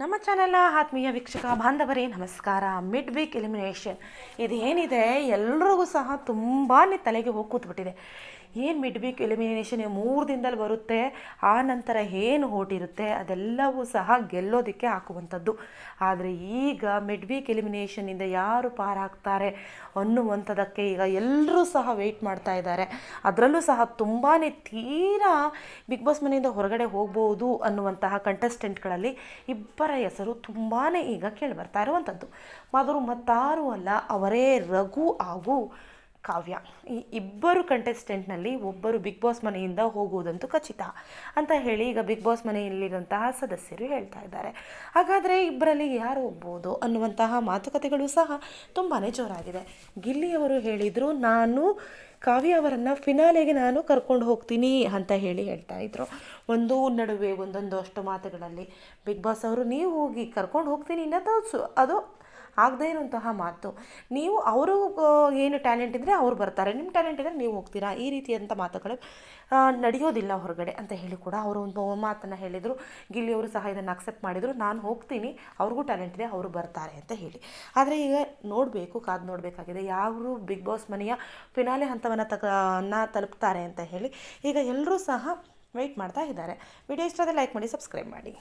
ನಮ್ಮ ಚಾನೆಲ್ನ ಆತ್ಮೀಯ ವೀಕ್ಷಕ ಬಾಂಧವರೇ, ನಮಸ್ಕಾರ. ಮಿಡ್ ವೀಕ್ ಎಲಿಮಿನೇಷನ್ ಇದೇನಿದೆ? ಎಲ್ರಿಗೂ ಸಹ ತುಂಬಾ ತಲೆಗೆ ಹೋಗಿ ಕೂತ್ಬಿಟ್ಟಿದೆ. ಏನು ಮಿಡ್ ವೀಕ್ ಎಲಿಮಿನೇಷನ್ ಮೂರು ದಿನದಲ್ಲಿ ಬರುತ್ತೆ, ಆ ನಂತರ ಏನು ಹೋಟಿರುತ್ತೆ ಅದೆಲ್ಲವೂ ಸಹ ಗೆಲ್ಲೋದಕ್ಕೆ ಹಾಕುವಂಥದ್ದು. ಆದರೆ ಈಗ ಮಿಡ್ ವೀಕ್ ಎಲಿಮಿನೇಷನಿಂದ ಯಾರು ಪಾರಾಗ್ತಾರೆ ಅನ್ನುವಂಥದ್ದಕ್ಕೆ ಈಗ ಎಲ್ಲರೂ ಸಹ ವೆಯ್ಟ್ ಮಾಡ್ತಾ ಇದ್ದಾರೆ. ಅದರಲ್ಲೂ ಸಹ ತುಂಬಾ ತೀರಾ ಬಿಗ್ ಬಾಸ್ ಮನೆಯಿಂದ ಹೊರಗಡೆ ಹೋಗ್ಬೋದು ಅನ್ನುವಂತಹ ಕಂಟೆಸ್ಟೆಂಟ್ಗಳಲ್ಲಿ ಇಬ್ಬರ ಹೆಸರು ತುಂಬಾ ಈಗ ಕೇಳಿಬರ್ತಾ ಇರುವಂಥದ್ದು. ಮಾದರು ಮತ್ತಾರೂ ಅಲ್ಲ ಅವರೇ ರಘು ಹಾಗೂ ಕಾವ್ಯ. ಈ ಇಬ್ಬರು ಕಂಟೆಸ್ಟೆಂಟ್ನಲ್ಲಿ ಒಬ್ಬರು ಬಿಗ್ ಬಾಸ್ ಮನೆಯಿಂದ ಹೋಗುವುದಂತೂ ಖಚಿತ. ಅಂತ ಹೇಳಿ ಈಗ ಬಿಗ್ ಬಾಸ್ ಮನೆಯಲ್ಲಿರುವಂತಹ ಸದಸ್ಯರು ಹೇಳ್ತಾ ಇದ್ದಾರೆ. ಹಾಗಾದರೆ ಇಬ್ಬರಲ್ಲಿ ಯಾರು ಹೋಗ್ಬೋದು ಅನ್ನುವಂತಹ ಮಾತುಕತೆಗಳು ಸಹ ತುಂಬಾ ಜೋರಾಗಿದೆ. ಗಿಲ್ಲಿಯವರು ಹೇಳಿದರು, ನಾನು ಕಾವ್ಯ ಅವರನ್ನು ಫಿನಾಲೆಗೆ ನಾನು ಕರ್ಕೊಂಡು ಹೋಗ್ತೀನಿ ಅಂತ ಹೇಳಿ ಹೇಳ್ತಾ ಇದ್ರು. ಒಂದು ನಡುವೆ ಒಂದೊಂದು ಅಷ್ಟು ಮಾತುಗಳಲ್ಲಿ ಬಿಗ್ ಬಾಸ್ ಅವರು, ನೀವು ಹೋಗಿ ಕರ್ಕೊಂಡು ಹೋಗ್ತೀನಿ ಅನ್ನೋದು ಅದು ಆಗದೇ ಇರುವಂತಹ ಮಾತು. ನೀವು ಅವರು ಏನು ಟ್ಯಾಲೆಂಟ್ ಇದ್ದರೆ ಅವ್ರು ಬರ್ತಾರೆ. ನಿಮ್ಮ ಟ್ಯಾಲೆಂಟ್ ಇದ್ದರೆ ನೀವು ಹೋಗ್ತೀರಾ? ಈ ರೀತಿಯಂಥ ಮಾತುಗಳು ನಡೆಯೋದಿಲ್ಲ ಹೊರಗಡೆ ಅಂತ ಹೇಳಿ ಕೂಡ ಅವರು ಒಂದು ಮಾತನ್ನು ಹೇಳಿದರು. ಗಿಲ್ಲಿಯವರು ಸಹ ಇದನ್ನು ಅಕ್ಸೆಪ್ಟ್ ಮಾಡಿದರು. ನಾನು ಹೋಗ್ತೀನಿ. ಅವ್ರಿಗೂ ಟ್ಯಾಲೆಂಟ್ ಇದೆ, ಅವರು ಬರ್ತಾರೆ ಅಂತ ಹೇಳಿ. ಆದರೆ ಈಗ ನೋಡಬೇಕು, ಕಾದು ನೋಡಬೇಕಾಗಿದೆ. ಯಾರು ಬಿಗ್ ಬಾಸ್ ಮನೆಯ ಫಿನಾಲೆ ಹಂತವನ್ನು ತಗ ನ ತಲುಪ್ತಾರೆ ಅಂತ ಹೇಳಿ ಈಗ ಎಲ್ಲರೂ ಸಹ ವೆಯ್ಟ್ ಮಾಡ್ತಾ ಇದ್ದಾರೆ. ವಿಡಿಯೋ ಇಷ್ಟ ಲೈಕ್ ಮಾಡಿ ಸಬ್ಸ್ಕ್ರೈಬ್ ಮಾಡಿ.